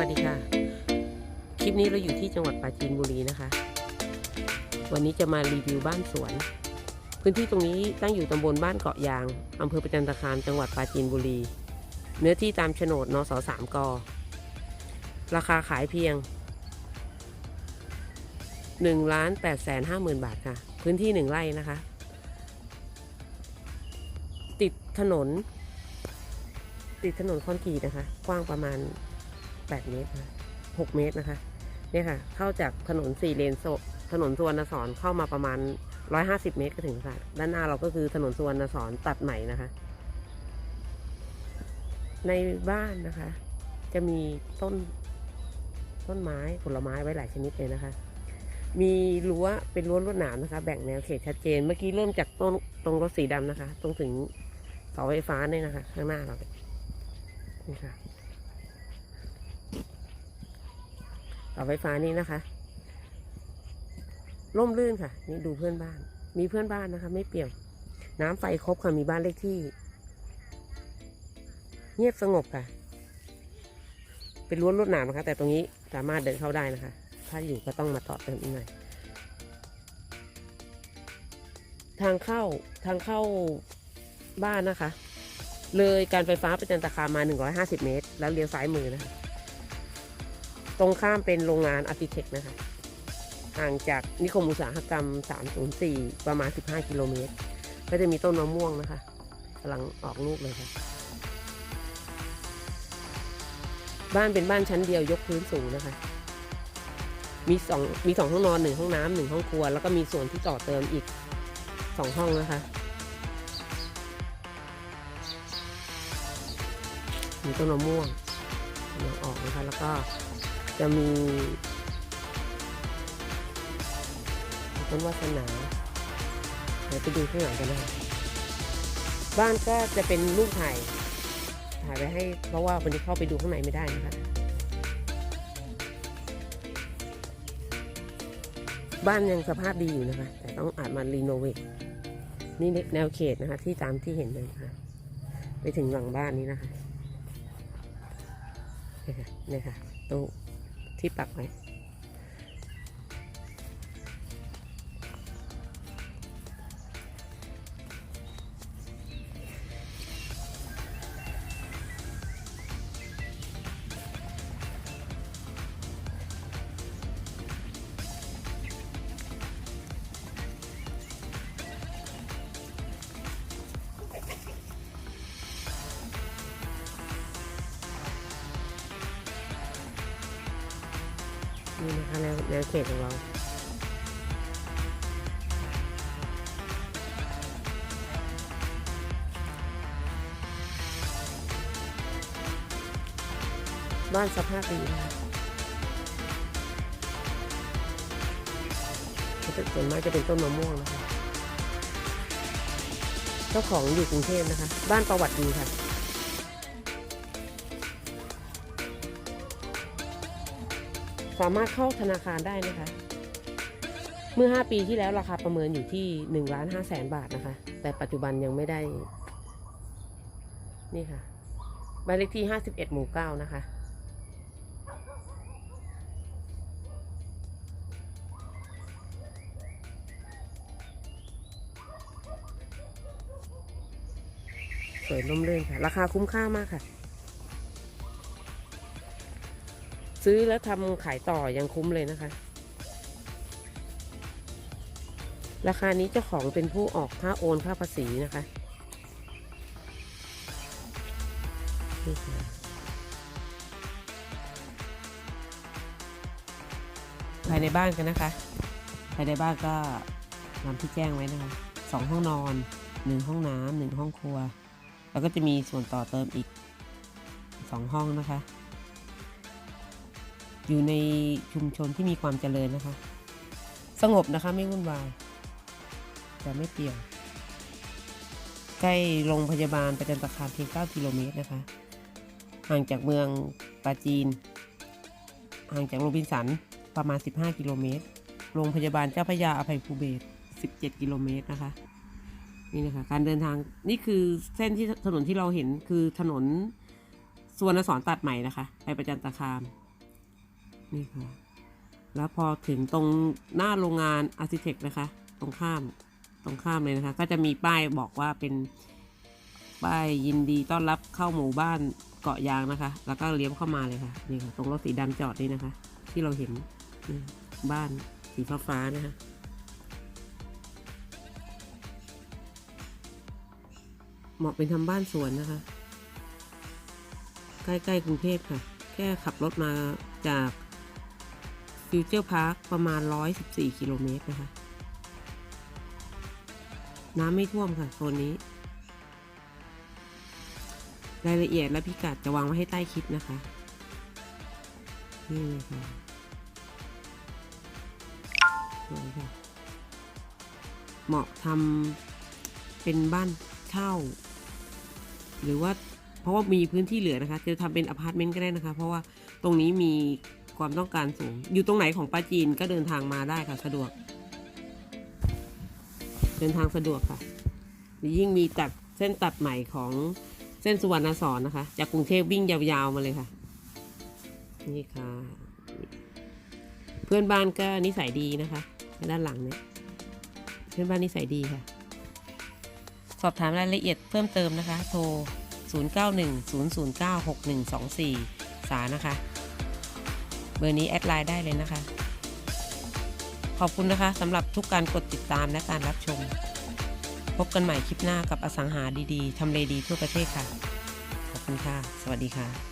วัสดีค่ะ คลิปนี้เราอยู่ที่จังหวัดปราจีนบุรีนะคะ วันนี้จะมารีวิวบ้านสวน พื้นที่ตรงนี้ตั้งอยู่ตำบลบ้านเกาะยางอำเภอประจันตคามจังหวัดปราจีนบุรี เนื้อที่ตามโฉนดนสสามกราคาขายเพียง1ล้าน8แสนห้าหมื่นบาทค่ะ พื้นที่หนึ่งไร่นะคะ ติดถนน ติดถนนคอนกรีตนะคะ กว้างประมาณ 8 เมตรนะ6เมตรนะคะ เนี่ยค่ะ เข้าจากถนนสี่เลนโซถนนสุวรรณสอนเข้ามาประมาณ 150 เมตรก็ถึงค่ะด้านหน้าเราก็คือถนนสุวรรณสอนตัดใหม่นะคะ ในบ้านนะคะ จะมีต้นต้นไม้ผลไม้ไว้หลายชนิดเลยนะคะ มีรั้วเป็นรั้วลวดหนามนะคะ แบ่งแนวเขตชัดเจน เมื่อกี้เริ่มจากต้นตรงรถสีดำนะคะ ตรงถึงเสาไฟฟ้าเนี่ยนะคะ ข้างหน้าเราเนี่ยนี่ค่ะ เสาไฟฟ้านี้นะคะ ร่มรื่นค่ะ นี่ดูเพื่อนบ้าน มีเพื่อนบ้านนะคะ ไม่เปี่ยว น้ำไฟครบค่ะ มีบ้านเลขที่ เงียบสงบค่ะ เป็นรั้วลวดหนามนะคะ แต่ตรงนี้สามารถเดินเข้าได้นะคะ ถ้าอยู่ก็ต้องมาต่อเติมอีกหน่อยทางเข้าทางเข้าบ้านนะคะ เลยการไฟฟ้าประจันตคามมา 150 เมตร แล้วเลี้ยวซ้ายมือนะคะ ตรงข้ามเป็นโรงงานอาร์ติเทคนะคะห่างจากนิคมอุตสาหกรรม 304 ประมาณ 15 กิโลเมตร ก็จะมีต้นมะม่วงนะคะกำลังออกลูกเลยค่ะ บ้านเป็นบ้านชั้นเดียวยกพื้นสูงนะคะ มีสองมีสองห้องนอนหนึ่งห้องน้ำหนึ่งห้องครัว แล้วก็มีส่วนที่ต่อเติมอีกสองห้องนะคะ มีต้นมะม่วงกำลังออกนะคะ แล้วก็ จะมีต้นวาสนาเดี๋ยวไปดูข้างหลังกันนะคะบ้านก็จะเป็นรูปถ่ายถ่ายไว้ให้เพราะว่าวันนี้เข้าไปดูข้างในไม่ได้นะคะบ้านยังสภาพดีอยู่นะคะ แต่ต้องอาจมารีโนเวทนี่แนวเขตนะคะ ที่ตามที่เห็นเลยนะคะไปถึงหลังบ้านนี้นะคะนี่ค่ะนี่ค่ะตู้ ที่ปักไว้ นี่นะคะแนวแนวเขตของเราบ้านสภาพดีนะคะส่วนมากจะเป็นต้นมะม่วงนะคะ เจ้าของอยู่กรุงเทพนะคะ บ้านประวัติดีค่ะ สามารถเข้าธนาคารได้นะคะ เมื่อ 5 ปีที่แล้วราคาประเมินอยู่ที่1ล้าน5แสนบาทนะคะ แต่ปัจจุบันยังไม่ได้ นี่ค่ะบ้านเลขที่ 51 หมู่ 9 นะคะ สวยร่มรื่นค่ะ ราคาคุ้มค่ามากค่ะ ซื้อแล้วทำขายต่อยังคุ้มเลยนะคะ ราคานี้เจ้าของเป็นผู้ออกค่าโอนค่าภาษีนะคะนี่ค่ะภายในบ้านกันนะคะ ภายในบ้านก็ตามที่แจ้งไว้นะคะสองห้องนอนหนึ่งห้องน้ำหนึ่งห้องครัว แล้วก็จะมีส่วนต่อเติมอีกสองห้องนะคะ อยู่ในชุมชนที่มีความเจริญนะคะ สงบนะคะไม่วุ่นวาย แต่ไม่เปลี่ยว ใกล้โรงพยาบาลประจันตคามเพียง 9 กิโลเมตรนะคะ ห่างจากเมืองปาจีน ห่างจากโรบินสันประมาณ 15 กิโลเมตร โรงพยาบาลเจ้าพระยาอภัยภูเบศ17 กิโลเมตรนะคะ นี่นะคะ การเดินทางนี่คือเส้นที่ถนนที่เราเห็นคือถนนสุวรรณสอนตัดใหม่นะคะ ไปประจันตคาม นี่ค่ะ แล้วพอถึงตรงหน้าโรงงานอาร์ติเทคนะคะ ตรงข้าม ตรงข้ามเลยนะคะ ก็จะมีป้ายบอกว่าเป็นป้ายยินดีต้อนรับเข้าหมู่บ้านเกาะยางนะคะ แล้วก็เลี้ยวเข้ามาเลยค่ะ นี่ค่ะ ตรงรถสีดำจอดนี่นะคะ ที่เราเห็นบ้านสีฟ้าฟ้านะคะเหมาะเป็นทำบ้านสวนนะคะ ใกล้ๆกรุงเทพค่ะ แค่ขับรถมาจาก ฟิวเจอร์พาร์คประมาณ 114 กิโลเมตรนะคะ น้ำไม่ท่วมค่ะโซนนี้ รายละเอียดและพิกัดจะวางไว้ให้ใต้คลิปนะคะ นี่เลยค่ะสวยค่ะ เหมาะทำเป็นบ้านเช่า หรือว่าเพราะว่ามีพื้นที่เหลือนะคะ จะทำเป็นอพาร์ตเมนต์ก็ได้นะคะ เพราะว่าตรงนี้มี ความต้องการสูง อยู่ตรงไหนของปาจีนก็เดินทางมาได้ค่ะ สะดวก เดินทางสะดวกค่ะ ยิ่งมีตัดเส้นตัดใหม่ของเส้นสุวรรณสอนนะคะ จากกรุงเทพวิ่งยาวๆมาเลยค่ะ นี่ค่ะ เพื่อนบ้านก็นิสัยดีนะคะ ด้านหลังเนี่ยเพื่อนบ้านนิสัยดีค่ะ สอบถามรายละเอียดเพิ่มเติมนะคะ โทร 0910096124 สานะคะ เบอร์นี้แอดไลน์ได้เลยนะคะ ขอบคุณนะคะสำหรับทุกการกดติดตามและการรับชม พบกันใหม่คลิปหน้ากับอสังหาดีๆทำเลดีทั่วประเทศค่ะ ขอบคุณค่ะ สวัสดีค่ะ